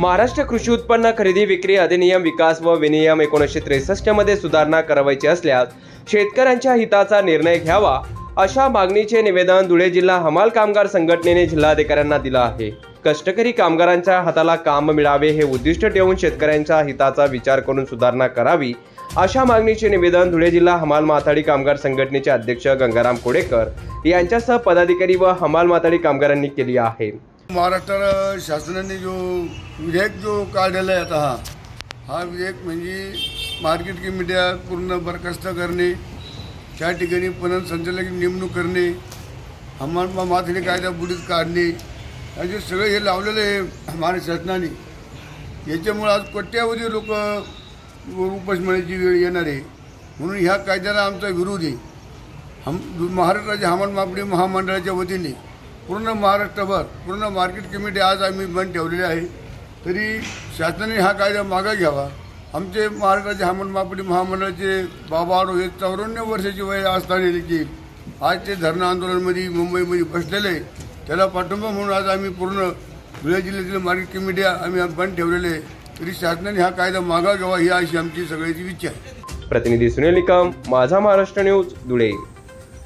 महाराष्ट्र कृषी उत्पन्न खरेदी विक्री अधिनियम विकास व विनियम एकोणीसशे त्रेसष्टमध्ये सुधारणा करावायची असल्यास शेतकऱ्यांच्या हिताचा निर्णय घ्यावा अशा मागणीचे निवेदन धुळे जिल्हा हमाल कामगार संघटनेने जिल्हाधिकाऱ्यांना दिलं आहे. कष्टकरी कामगारांच्या हाताला काम मिळावे हे उद्दिष्ट ठेवून शेतकऱ्यांच्या हिताचा विचार करून सुधारणा करावी अशा मागणीचे निवेदन धुळे जिल्हा हमाल माथाडी कामगार संघटनेचे अध्यक्ष गंगाराम कोडेकर यांच्यासह पदाधिकारी व हमाल माथाडी कामगारांनी केली आहे. महाराष्ट्र शासनाने जो विधेयक जो काढलेला आहे आता हा हा विधेयक म्हणजे मार्केट कमिट्या पूर्ण बरखास्त करणे त्या ठिकाणी पणन संचालक नेमणूक करणे हमाल माथेरी कायदा बुडीत काढणे असे सगळे हे लावलेलं आहे महाराष्ट्र शासनाने याच्यामुळं आज कोट्यावधी लोक उपासमारीची वेळ येणार आहे. म्हणून ह्या कायद्याला आमचा विरोध आहे. हम महाराष्ट्राच्या हमान मापडी महामंडळाच्या वतीने पूर्ण महाराष्ट्रभर पूर्ण मार्केट कमिटी आज आम्ही बंद ठेवलेली आहे. तरी शासनाने हा कायदा मागा घ्यावा. आमचे महाराष्ट्राचे हवामान मापडी महामंडळाचे बाबा हे चौऱ्याण्णव वर्षाची वय असताना की आज ते धरणं आंदोलनामध्ये मुंबईमध्ये बसलेले आहे. त्याला पाठिंबा म्हणून आज आम्ही पूर्ण धुळे जिल्ह्यातील मार्केट कमिटी आम्ही बंद ठेवलेले आहे. तरी शासनाने हा कायदा मागा घ्यावा ही अशी आमची सगळ्याची इच्छा आहे. प्रतिनिधी सुनील निकम माझा महाराष्ट्र न्यूज धुळे.